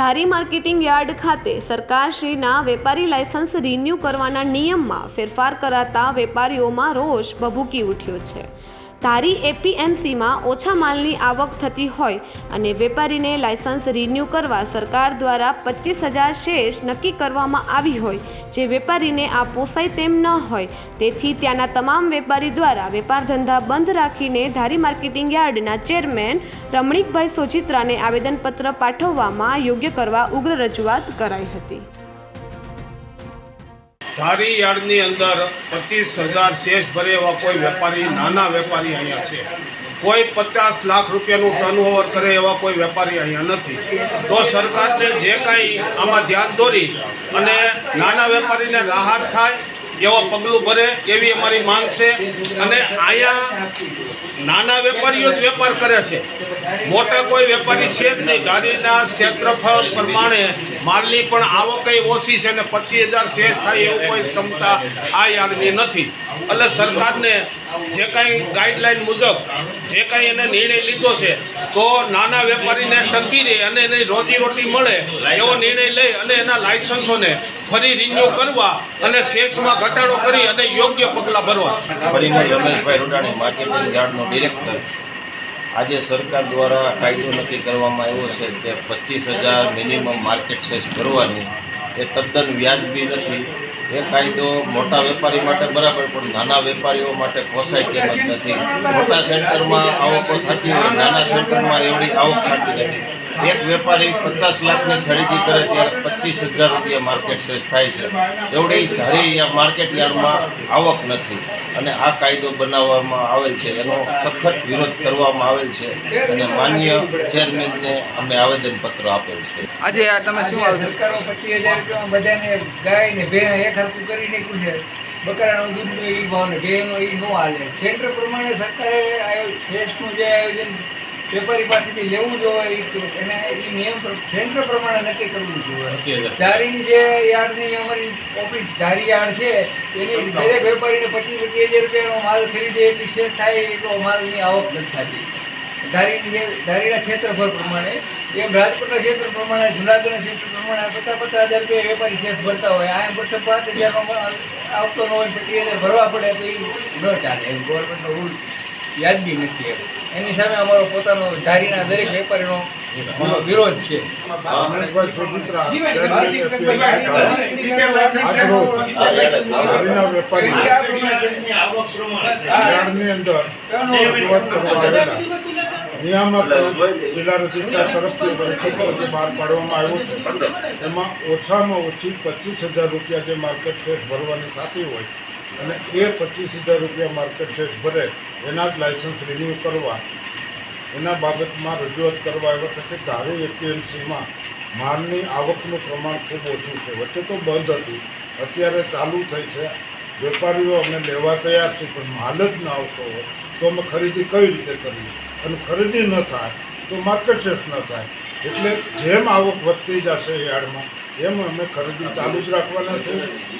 ધારી marketing yard ખાતે સરકારશ્રીના વેપારી licence renew કરવાના નિયમમાં ફેરફાર કરાતા વેપારીઓમાં રોષ ભભૂકી ઉઠ્યો છે. ધારી એપીએમસીમાં ઓછા માલની આવક થતી હોય અને વેપારીને લાયસન્સ રિન્યૂ કરવા સરકાર દ્વારા પચીસ હજાર શેષ નક્કી કરવામાં આવી હોય, જે વેપારીને આ પોસાય તેમ ન હોય. તેથી ત્યાંના તમામ વેપારી દ્વારા વેપાર ધંધા બંધ રાખીને ધારી માર્કેટિંગ યાર્ડના ચેરમેન રમણીકભાઈ સોચિત્રાને આવેદનપત્ર પાઠવવામાં યોગ્ય કરવા ઉગ્ર રજૂઆત કરાઈ હતી. ધારી યાર્ડની અંદર પચીસ હજાર શેષ ભરે એવા કોઈ વેપારી, નાના વેપારી અહીંયા છે. કોઈ પચાસ લાખ રૂપિયાનું ટર્નઓવર કરે એવા કોઈ વેપારી અહીંયા નથી. તો સરકારને જે કાંઈ આમાં ધ્યાન દોરી અને નાના વેપારીને રાહત થાય એવા પગલું ભરે એવી અમારી માંગ છે. અને અહીંયા નાના વેપારીઓ જ વેપાર કરે છે. મોટા કોઈ વેપારી છે જ નહીં. ગાડીના ક્ષેત્રફળ પ્રમાણે માલની પણ આવક ઓછી છે અને પચીસ હજાર શેષ થાય એવું કોઈ ક્ષમતા આ યાર્ડની નથી. એટલે સરકારને જે કાંઈ ગાઈડલાઈન મુજબ જે કાંઈ એને નિર્ણય લીધો છે, તો નાના વેપારીને ટકી રહે અને એની રોજીરોટી મળે એવો નિર્ણય લઈ અને એના લાયસન્સોને ફરી રિન્યૂ કરવા અને શેષમાં ઘટાડો કરી અને યોગ્ય પગલાં ભરવા. રમેશભાઈ રૂડાણી માર્કેટિંગ યાર્ડનો ડિરેક્ટર આજે સરકાર દ્વારા કાયદો નક્કી કરવામાં આવ્યો છે કે પચીસ હજાર મિનિમમ માર્કેટ સેસ ભરવાની. એ તદ્દન વ્યાજબી નથી. એ કાયદો મોટા વેપારી માટે બરાબર, પણ નાના વેપારીઓ માટે પોસાય તેમ જ નથી. મોટા સેન્ટરમાં આવકો થતી હોય, નાના સેન્ટરમાં એવડી આવક થતી નથી. એક વેપારી પચાસ લાખની ખરીદી કરે ત્યારે પચીસ હજાર રૂપિયા માર્કેટ સેસ થાય છે. એવડી ધારી માર્કેટ યાર્ડમાં આવક નથી. અને આ કાયદો બનાવવામાં આવેલ છે એનો સખત વિરોધ કરવામાં આવેલ છે અને માન્ય ચેરમેનને અમે આવેદનપત્ર આપેલ છે. આજે આ તમે શું સરકારો પચીસ હજાર રૂપિયામાં બધાને ગાય ને ભેણ એક હરકું કરી નાખ્યું છે. બકરાનો દૂધનો એ ભાવ ને ભેંનો એ ન હાલે. સેન્ટર પ્રમાણે સરકારે શેષનું જે આયોજન વેપારી પાસેથી લેવું જોઈએ એને એ નિયમ સેન્ટર પ્રમાણે નક્કી કરવું જોઈએ. ધારીની જે યાર્ડની અમારી ઓફિસ ધારી યાર્ડ છે એની દરેક વેપારીને પચીસ પચીસ હજાર રૂપિયાનો માલ ખરીદે એટલી શેષ થાય એટલો માલની આવક નથી થતી. ધારીની જે ધારીના ક્ષેત્રફળ પ્રમાણે એમ રાજકોટના ક્ષેત્ર પ્રમાણે જુનાગઢના ક્ષેત્ર પ્રમાણે પચાસ પચાસ હજાર રૂપિયા વેપારી શેષ ભરતા હોય. આ પ્રથમ પાંચ હજારનો માલ આવતો ન હોય પચીસ હજાર ભરવા પડે તો એ ન ચાલે. એમ ગવર્મેન્ટનો રૂલ યાદગી નથી એમ. એની સામે અમારો પોતાનો ધારીના દરેક વેપારીનો વિરોધ છે. નિયામક જિલ્લા રજિસ્ટ્રાર તરફથી પરિસ્થિતિ બહાર પાડવામાં આવ્યો છે. એમાં ઓછામાં ઓછી પચીસ હજાર રૂપિયા જે માર્કેટ છે ભરવાની થતી હોય અને એ પચીસ હજાર રૂપિયા માર્કેટ શેર ભરે, એના જ લાયસન્સ રિન્યૂ કરવા, એના બાબતમાં રજૂઆત કરવા એવા થશે ધારી એપીએમસીમાં માલની આવકનું પ્રમાણ ખૂબ ઓછું છે. વચ્ચે તો બંધ હતું. અત્યારે ચાલુ થઈ છે. વેપારીઓ અમે લેવા તૈયાર છે પણ માલ જ ન આવતો હોય તો અમે ખરીદી કઈ રીતે કરીએ? અને ખરીદી ન થાય તો માર્કેટ શેફ ન થાય. એટલે જેમ આવક વધતી જશે યાર્ડમાં એમ અમે ખરીદી ચાલુ જ રાખવાના છે.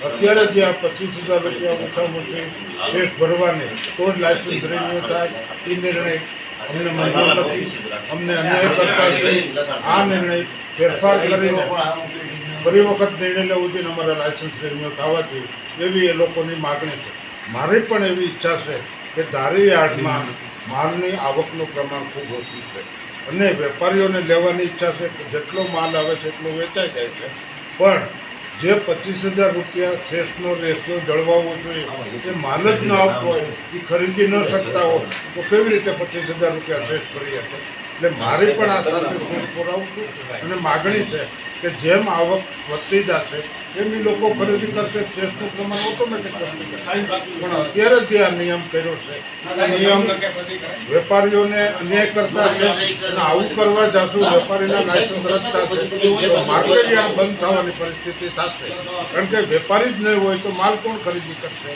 અત્યારે જે આ પચીસ હજાર રૂપિયા ઓછામાં ઓછી શેઠ ભરવાની તો જ લાયસન્સ રેન્યુ થાય. એ નિર્ણય અમને મંજૂર નથી. અમને અન્યાય કરતા છે. આ નિર્ણય ફેરફાર કરીને ફરી વખત નિર્ણય લેવો જોઈએ અમારા લાયસન્સ રેન્યુ જોઈએ એવી એ લોકોની માગણી છે. મારી પણ એવી ઈચ્છા છે કે ધારી યાર્ડમાં માલની આવકનું પ્રમાણ ખૂબ ઓછું છે. અને વેપારીઓને લેવાની ઈચ્છા છે કે જેટલો માલ આવે છે એટલો વેચાઈ જાય છે. પણ જે પચીસ હજાર રૂપિયા શેષનો રેશિયો જળવાવો જોઈએ એ માલ જ ન આવતો હોય, એ ખરીદી ન શકતા હોય, તો કેવી રીતે પચીસ હજાર રૂપિયા શેષ કરી શકે? એટલે મારી પણ આ સાથે શોધ પુરાવું છું અને માગણી છે કે જેમ આવક વધતી જશે એમ એ લોકો ખરીદી કરશે ચેસનું પ્રમાણ ઓટોમેટિક પણ અત્યારે જે આ નિયમ કર્યો છે નિયમ વેપારીઓને અન્યાય કરતા છે અને આવું કરવા જશું વેપારીના લાયસન્સ રદ થશે તો માર્કેટ બંધ થવાની પરિસ્થિતિ થશે. કારણ કે વેપારી જ નહીં હોય તો માલ કોણ ખરીદી કરશે?